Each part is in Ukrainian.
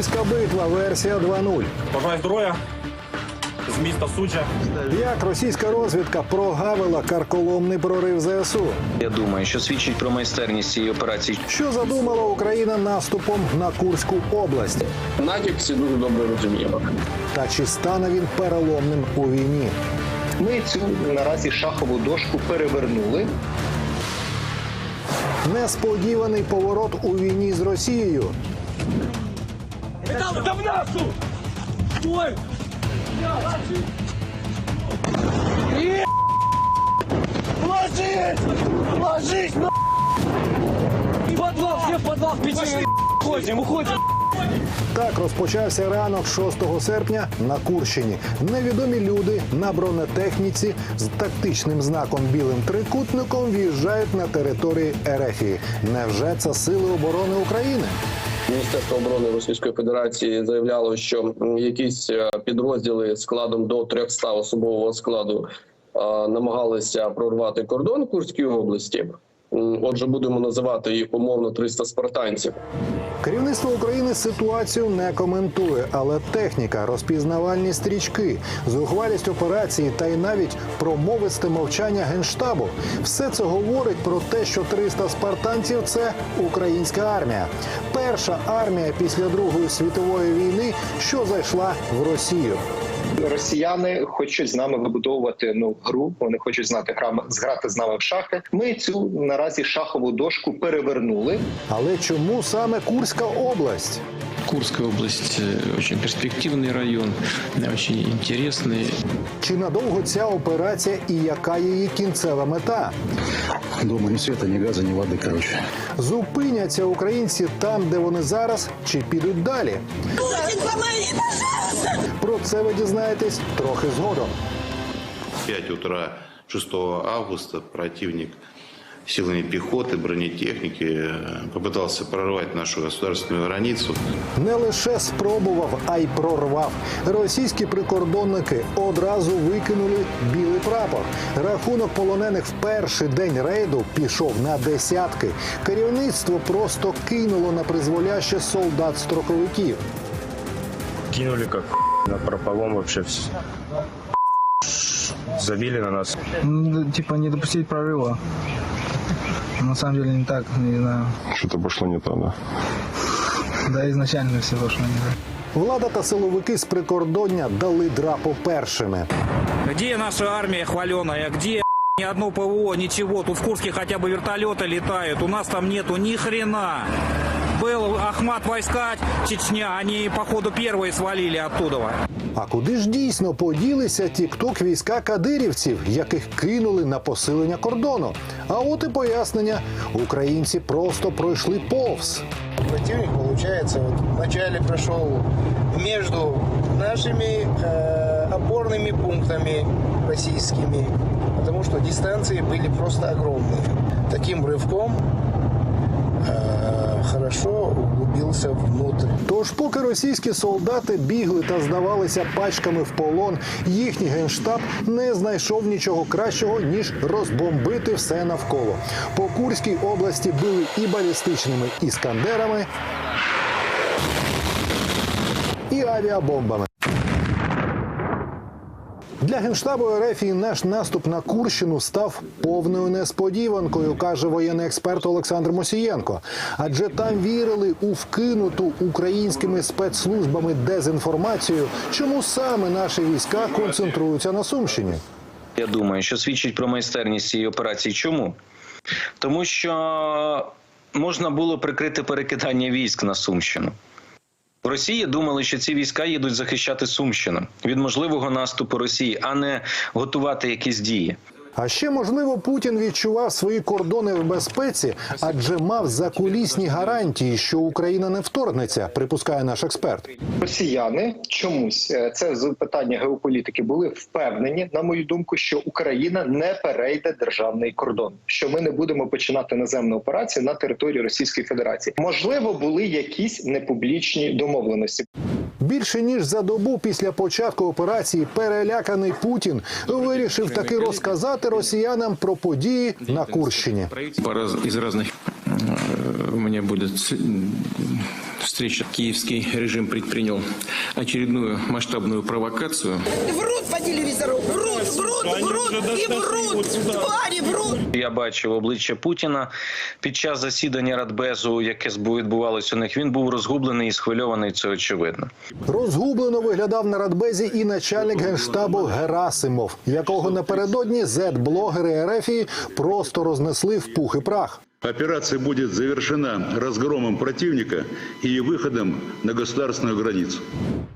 Курська битва, версія 2.0. Бажаю здоров'я з міста Суджа. Як російська розвідка прогавила карколомний прорив ЗСУ? Я думаю, що свідчить про майстерність цієї операції. Що задумала Україна наступом на Курську область? Натяк всі дуже добре розуміємо. Та чи стане він переломним у війні? Ми цю наразі шахову дошку перевернули. Несподіваний поворот у війні з Росією. Подвал, все в подвал, печи. Уходим, уходим. Так розпочався ранок 6 серпня на Курщині. Невідомі люди на бронетехніці з тактичним знаком білим трикутником в'їжджають на території Ерефії. Невже це сили оборони України? Міністерство оборони Російської Федерації заявляло, що якісь е, підрозділи складом до 300 особового складу намагалися прорвати кордон Курської області. Отже, будемо називати їх умовно 300 спартанців. Керівництво України ситуацію не коментує, але техніка, розпізнавальні стрічки, зухвалість операції та й навіть промовисте мовчання генштабу все це говорить про те, що 300 спартанців це українська армія. Перша армія після Другої світової війни, що зайшла в Росію. Росіяни хочуть з нами вибудовувати ну гру. Вони хочуть знати грами зграти з нами в шахи. Ми цю наразі шахову дошку перевернули. Але чому саме Курська область? Курская область э, очень перспективный район, э, очень интересный. Чи надовго ця операція і яка її кінцева мета? Дома ни света, ни газа, ни воды, короче. Зупиняться українці там, де вони зараз, чи підуть далі? Про це ви дізнаєтесь трохи згодом. 5 утра 6 августа противник силами пехоты, бронетехники э, попытался прорвать нашу государственную границу. Не лише спробував, а й прорвав. Російські прикордонники одразу викинули білий прапор. Рахунок полонених в перший день рейду пішов на десятки. Керівництво просто кинуло на призволяще солдат-строковиків. Кинули как на прополом вообще все. Забили на нас. Ну, типа не допустить прорыва. На самом деле не так, не знаю. Что-то пошло не то, да. Да, изначально все пошло не так. Влада та силовики з прикордоння дали драпу першими. Где наша армия хваленая? Где ни одно ПВО, ничего? Тут в Курске хотя бы вертолеты летают. У нас там нету ни хрена Был Ахмат войска Чечня, они, походу, первые свалили оттуда. А куди ж дійсно поділися тік-ток війська кадирівців, яких кинули на посилення кордону? А от і пояснення: українці просто пройшли повз. противник, получается, вот вначале прошел между нашими э, опорными пунктами российскими, потому что дистанции были просто огромные. Таким рывком э, хорошо углубился внутрь. Тож, поки російські солдати бігли та здавалися пачками в полон, їхній генштаб не знайшов нічого кращого ніж розбомбити все навколо. По Курській області били і балістичними іскандерами, і авіабомбами. Для генштабу РФ і наш наступ на Курщину став повною несподіванкою, каже воєнний експерт Олександр Мосієнко. Адже там вірили у вкинуту українськими спецслужбами дезінформацію, чому саме наші війська концентруються на Сумщині. Я думаю, що свідчить про майстерність цієї операції. Чому? Тому що можна було прикрити перекидання військ на Сумщину. Росії думали, що ці війська їдуть захищати Сумщину від можливого наступу Росії, а не готувати якісь дії. А ще можливо Путін відчував свої кордони в безпеці, адже мав закулісні гарантії, що Україна не вторгнеться, припускає наш експерт. Росіяни чомусь е, це з питання геополітики були впевнені, на мою думку, що Україна не перейде державний кордон, що ми не будемо починати наземну операцію на території Російської Федерації. Можливо, були якісь непублічні домовленості. Більше ніж за добу після початку операції переляканий Путін вирішив таки розказати росіянам про події на Курщині. Пара із різних у меня будет встречи киевский режим предпринял очередную масштабную провокацию. Врут по телевизору, врут, врут, врут и врут, твари врут. Я бачив обличчя Путіна під час засідання Радбезу, яке відбувалося у них. Він був розгублений і схвильований. Це очевидно. Розгублено виглядав на радбезі і начальник генштабу Герасимов, якого напередодні зет-блогери РФ просто рознесли в пух і прах. Операция будет завершена разгромом противника и выходом на государственную границу.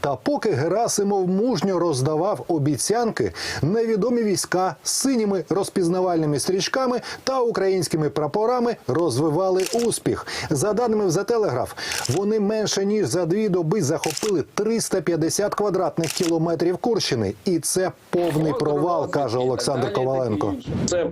Та поки Герасимов мужньо роздавав обіцянки, невідомі війська з синіми розпізнавальними стрічками та українськими прапорами розвивали успіх. За даними в The Telegraph, вони менше ніж за дві доби захопили 350 квадратних кілометрів Курщини, і це повний провал, каже Олександр Коваленко. Це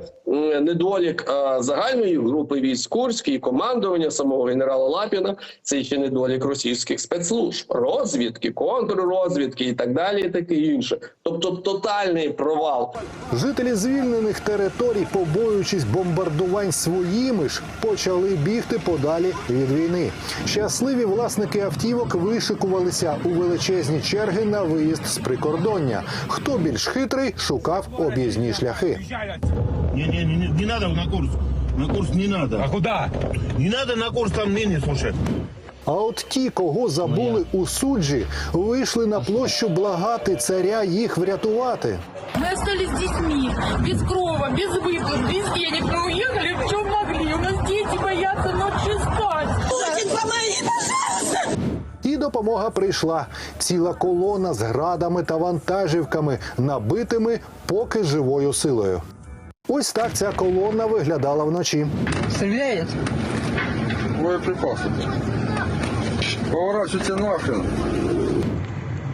недолік загальної групи військ Курської, командування самого генерала Лапіна. Це ще недолік російських спецслужб, розвідки, контррозвідки і так далі, і таке інше. Тобто тотальний провал. Жителі звільнених територій, побоюючись бомбардувань своїми ж, почали бігти подалі від війни. Щасливі власники автівок вишикувалися у величезні черги на виїзд з прикордоння. Хто більш хитрий, шукав об'їзні шляхи. Не, не, не, не надо на курс. На курс не надо. А куда? Не надо на курс, там ныне, слушай. А от ті, кого забули у суджі, вийшли на площу благати царя їх врятувати. Мы остались с детьми, без крова, без выплат, без денег. Мы уехали в чем могли. У нас дети боятся ночью спать. Путин, помоги, пожалуйста! І допомога прийшла. Ціла колона з градами та вантажівками, набитими поки живою силою. Ось так ця колона виглядала вночі. Стреляет? Боеприпасы. Поворачивайте нахрен.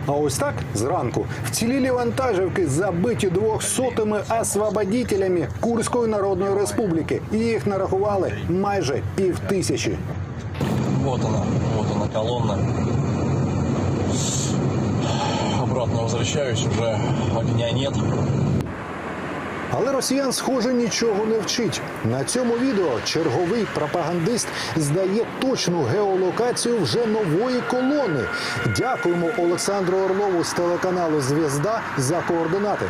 А ось так зранку вцілілі вантажівки забиті двохсотими освободітелями Курської Народної Республіки. І їх нарахували майже пів тисячі. Вот она, вот она колонна. Обратно возвращаюсь, уже огня нет. Але росіян, схоже, нічого не вчить. На цьому відео черговий пропагандист здає точну геолокацію вже нової колони. Дякуємо Олександру Орлову з телеканалу Звізда за координати.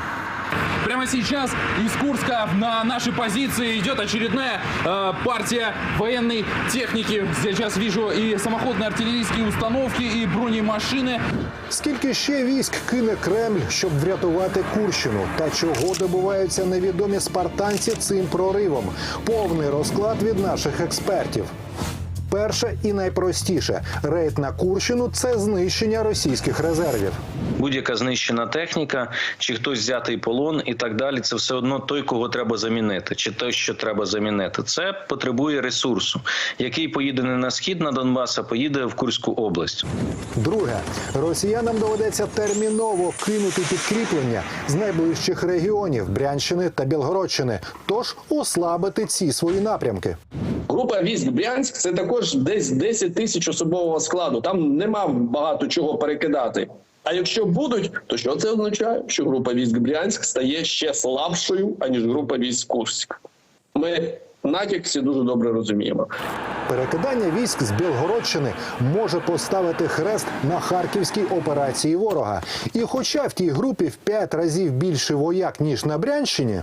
Прямо сейчас из Курска на наши позиции идет очередная э, партия военной техники. Сейчас вижу и самоходные артиллерийские установки, и бронемашины. Скільки ще військ кине Кремль, щоб врятувати Курщину? Та чого добиваються невідомі спартанці цим проривом? Повний розклад від наших експертів. Перше і найпростіше рейд на Курщину це знищення російських резервів. Будь-яка знищена техніка, чи хтось взятий полон і так далі. Це все одно той, кого треба замінити, чи той, що треба замінити. Це потребує ресурсу, який поїде не на схід на Донбас, а поїде в Курську область. Друге, росіянам доведеться терміново кинути підкріплення з найближчих регіонів Брянщини та Білгородщини, тож ослабити ці свої напрямки. Група військ Брянськ це також десь 10 тисяч особового складу. Там нема багато чого перекидати. А якщо будуть, то що це означає? Що група військ Брянськ стає ще слабшою, аніж група військ Курськ. Ми натяк дуже добре розуміємо. Перекидання військ з Білгородщини може поставити хрест на харківській операції ворога. І хоча в тій групі в п'ять разів більше вояк ніж на Брянщині,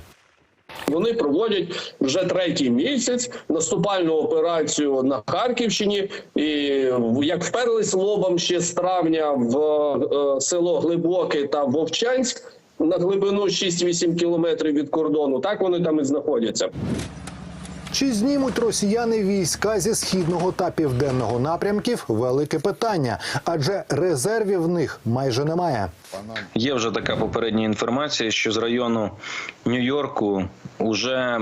Вони проводять вже третій місяць наступальну операцію на Харківщині. І як вперлись лобом ще з травня в е, село Глибоке та Вовчанськ на глибину 6-8 кілометрів від кордону, так вони там і знаходяться. Чи знімуть росіяни війська зі східного та південного напрямків? Велике питання, адже резервів в них майже немає. Є вже така попередня інформація, що з району Нью-Йорку вже е,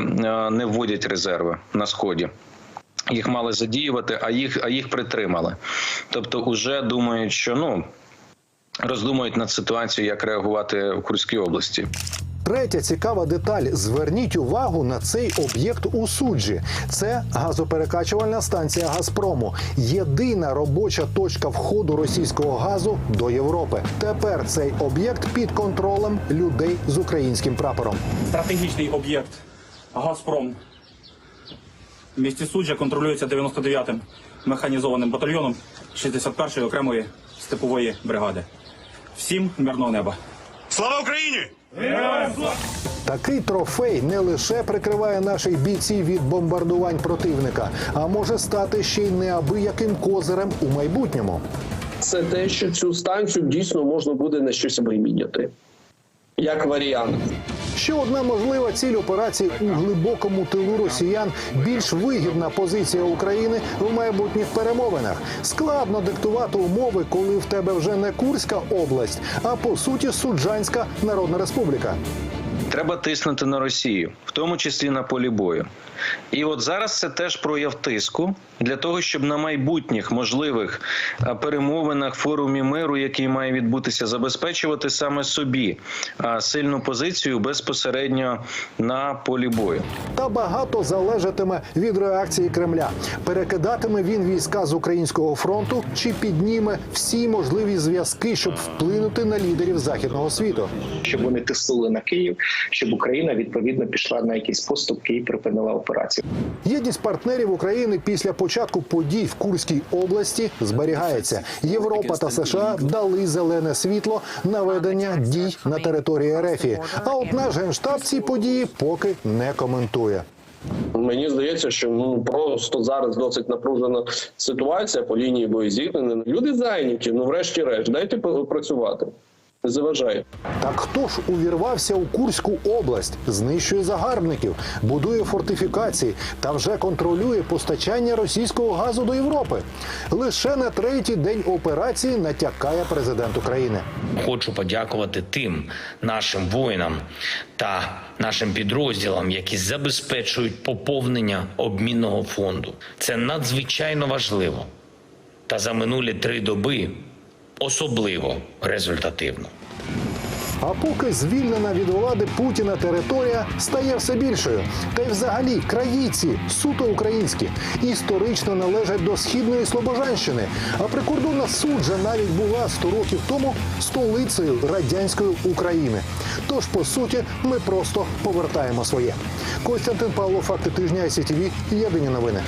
не вводять резерви на сході. Їх мали задіювати, а їх, а їх притримали. Тобто, вже думають, що ну роздумують над ситуацією, як реагувати в Курській області. Третя цікава деталь: зверніть увагу на цей об'єкт у суджі. Це газоперекачувальна станція Газпрому. Єдина робоча точка входу російського газу до Європи. Тепер цей об'єкт під контролем людей з українським прапором. Стратегічний об'єкт Газпром. В місті Суджа контролюється 99-м механізованим батальйоном 61-ї окремої степової бригади. Всім мирного неба. Слава Україні! Такий трофей не лише прикриває наших бійців від бомбардувань противника, а може стати ще й неабияким козирем у майбутньому. Це те, що цю станцію дійсно можна буде на щось виміняти. Як варіант. Ще одна можлива ціль операції у глибокому тилу росіян більш вигідна позиція України в майбутніх перемовинах. Складно диктувати умови, коли в тебе вже не Курська область, а по суті Суджанська Народна Республіка. Треба тиснути на Росію, в тому числі на полі бою. І от зараз це теж прояв тиску для того, щоб на майбутніх можливих перемовинах форумі миру, який має відбутися, забезпечувати саме собі сильну позицію безпосередньо на полі бою. Та багато залежатиме від реакції Кремля. Перекидатиме він війська з українського фронту чи підніме всі можливі зв'язки, щоб вплинути на лідерів західного світу. щоб вони тиснули на Київ, щоб Україна відповідно пішла на якісь поступки і припинила операцію. Єдність партнерів України після початку подій в Курській області зберігається. Європа та США дали зелене світло на ведення дій на території РФ. А от наш генштаб ці події поки не коментує. Мені здається, що ну просто зараз досить напружена ситуація по лінії боєзіткнення. Люди зайняті, ну врешті-решт, дайте працювати. Не заважайте. Так хто ж увірвався у Курську область, знищує загарбників, будує фортифікації та вже контролює постачання російського газу до Європи? Лише на третій день операції натякає президент України. Хочу подякувати тим нашим воїнам та нашим підрозділам, які забезпечують поповнення обмінного фонду. Це надзвичайно важливо. Та за минулі три доби особливо результативно. А поки звільнена від влади Путіна територія стає все більшою. Та й взагалі країці суто українські історично належать до східної Слобожанщини. А прикордонна суджа навіть була 100 років тому столицею радянської України. Тож, по суті, ми просто повертаємо своє. Костянтин Павло, факти тижня ICTV, Єдині новини.